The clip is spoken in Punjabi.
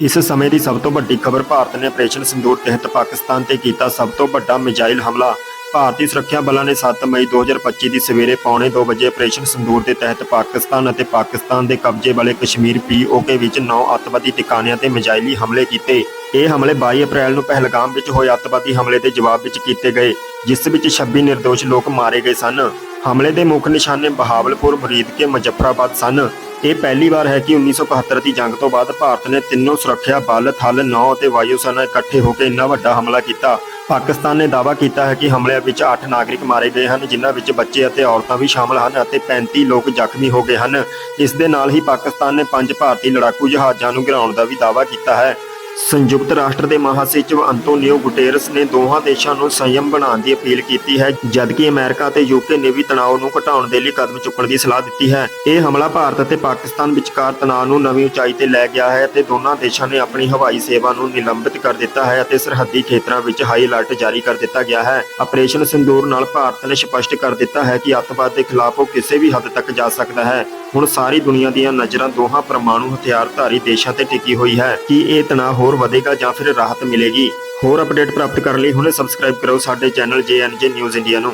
ਇਸ ਸਮੇਂ ਦੀ ਸਭ ਤੋਂ ਵੱਡੀ ਖਬਰ ਭਾਰਤ ਨੇ ਆਪਰੇਸ਼ਨ ਸਿੰਦੂਰ ਤਹਿਤ ਪਾਕਿਸਤਾਨ ਤੇ ਕੀਤਾ ਸਭ ਤੋਂ ਵੱਡਾ ਮਿਜ਼ਾਈਲ ਹਮਲਾ। ਭਾਰਤੀ ਸੁਰੱਖਿਆ ਬਲਾਂ ਨੇ 7 ਮਈ 2025 ਦੀ ਸਵੇਰੇ ਪੌਣੇ 2 ਵਜੇ ਆਪਰੇਸ਼ਨ ਸਿੰਦੂਰ ਦੇ ਤਹਿਤ ਪਾਕਿਸਤਾਨ ਅਤੇ ਪਾਕਿਸਤਾਨ ਦੇ ਕਬਜ਼ੇ ਵਾਲੇ ਕਸ਼ਮੀਰ ਪੀਓਕੇ ਵਿੱਚ 9 ਅੱਤਵਾਦੀ ਟਿਕਾਣਿਆਂ ਤੇ ਮਿਜ਼ਾਈਲੀ ਹਮਲੇ ਕੀਤੇ। ਇਹ ਹਮਲੇ 22 ਅਪ੍ਰੈਲ ਨੂੰ ਪਹਿਲਗਾਮ ਵਿੱਚ ਹੋਏ ਅੱਤਵਾਦੀ ਹਮਲੇ ਦੇ ਜਵਾਬ ਵਿੱਚ ਕੀਤੇ ਗਏ, ਜਿਸ ਵਿੱਚ 26 ਨਿਰਦੋਸ਼ ਲੋਕ ਮਾਰੇ ਗਏ ਸਨ। ਹਮਲੇ ਦੇ ਮੁੱਖ ਨਿਸ਼ਾਨੇ ਬਹਾਵਲਪੁਰ ਮੁਰੀਦਕੇ ਮੁਜ਼ੱਫਰਾਬਾਦ ਸਨ। ਇਹ ਪਹਿਲੀ ਵਾਰ ਹੈ ਕਿ 1971 ਦੀ ਜੰਗ ਤੋਂ ਬਾਅਦ ਭਾਰਤ ਨੇ ਤਿੰਨੋਂ ਸੁਰੱਖਿਆ ਬਲ, ਥਲ, ਨੌ ਅਤੇ ਵਾਯੂ ਸੈਨਾ ਇਕੱਠੇ ਹੋ ਕੇ ਇੰਨਾ ਵੱਡਾ ਹਮਲਾ ਕੀਤਾ। ਪਾਕਿਸਤਾਨ ਨੇ ਦਾਅਵਾ ਕੀਤਾ ਹੈ ਕਿ ਹਮਲਿਆਂ ਵਿੱਚ 8 ਨਾਗਰਿਕ ਮਾਰੇ ਗਏ ਹਨ, ਜਿਨ੍ਹਾਂ ਵਿੱਚ ਬੱਚੇ ਅਤੇ ਔਰਤਾਂ ਵੀ ਸ਼ਾਮਲ ਹਨ ਅਤੇ 35 ਲੋਕ ਜ਼ਖਮੀ ਹੋ ਗਏ ਹਨ। ਇਸ ਦੇ ਨਾਲ ਹੀ ਪਾਕਿਸਤਾਨ ਨੇ ਪੰਜ ਭਾਰਤੀ ਲੜਾਕੂ ਜਹਾਜ਼ਾਂ ਨੂੰ ਗਿਰਾਉਣ ਦਾ ਵੀ ਦਾਅਵਾ ਕੀਤਾ ਹੈ। ਸੰਯੁਕਤ ਰਾਸ਼ਟਰ ਦੇ ਮਹਾਸਚਿਵ ਅੰਤੋਨੀਓ ਗੁਟੇਰਸ ਨੇ ਦੋਹਾਂ ਦੇਸ਼ਾਂ ਨੂੰ ਸੰਯਮ ਬਣਾਉਣ ਦੀ ਅਪੀਲ ਕੀਤੀ ਹੈ, ਜਦਕਿ ਅਮਰੀਕਾ ਅਤੇ ਯੂਕੇ ਨੇ ਵੀ ਤਣਾਅ ਨੂੰ ਘਟਾਉਣ ਦੇ ਲਈ ਕਦਮ ਚੁੱਕਣ ਦੀ ਸਲਾਹ ਦਿੱਤੀ ਹੈ। ਇਹ ਹਮਲਾ ਭਾਰਤ ਅਤੇ ਪਾਕਿਸਤਾਨ ਵਿਚਕਾਰ ਤਣਾਅ ਨੂੰ ਨਵੀਂ ਉਚਾਈ ਤੇ ਲੈ ਗਿਆ ਹੈ ਅਤੇ ਦੋਨਾਂ ਦੇਸ਼ਾਂ ਨੇ ਆਪਣੀ ਹਵਾਈ ਸੇਵਾ ਨੂੰ ਨਿਲੰਬਿਤ ਕਰ ਦਿੱਤਾ ਹੈ ਅਤੇ ਸਰਹੱਦੀ ਖੇਤਰਾਂ ਵਿੱਚ ਹਾਈ ਅਲਰਟ ਜਾਰੀ ਕਰ ਦਿੱਤਾ ਗਿਆ ਹੈ। ਆਪਰੇਸ਼ਨ ਸਿੰਦੂਰ ਨਾਲ ਭਾਰਤ ਨੇ ਸਪਸ਼ਟ ਕਰ ਦਿੱਤਾ ਹੈ ਕਿ ਅੱਤਵਾਦ ਦੇ ਖਿਲਾਫ ਉਹ ਕਿਸੇ ਵੀ ਹੱਦ ਤੱਕ ਜਾ ਸਕਦਾ ਹੈ। ਹੁਣ ਸਾਰੀ ਦੁਨੀਆ ਦੀਆਂ ਨਜ਼ਰਾਂ ਦੋਹਾਂ ਪਰਮਾਣੂ ਹਥਿਆਰਧਾਰੀ ਦੇਸ਼ਾਂ ਤੇ ਟਿਕੀ ਹੋਈ ਹੈ। ਕਿ ਇਹ ਤਣਾਅ ਹੋਰ ਵਧੇਗਾ ਜਾਂ ਫਿਰ ਰਾਹਤ ਮਿਲੇਗੀ? ਹੋਰ ਅਪਡੇਟ ਪ੍ਰਾਪਤ ਕਰਨ ਲਈ ਹੁਣੇ ਸਬਸਕ੍ਰਾਈਬ ਕਰੋ ਸਾਡੇ ਚੈਨਲ ਜੇਐਨਜੇ ਨਿਊਜ਼ ਇੰਡੀਆ ਨੂੰ।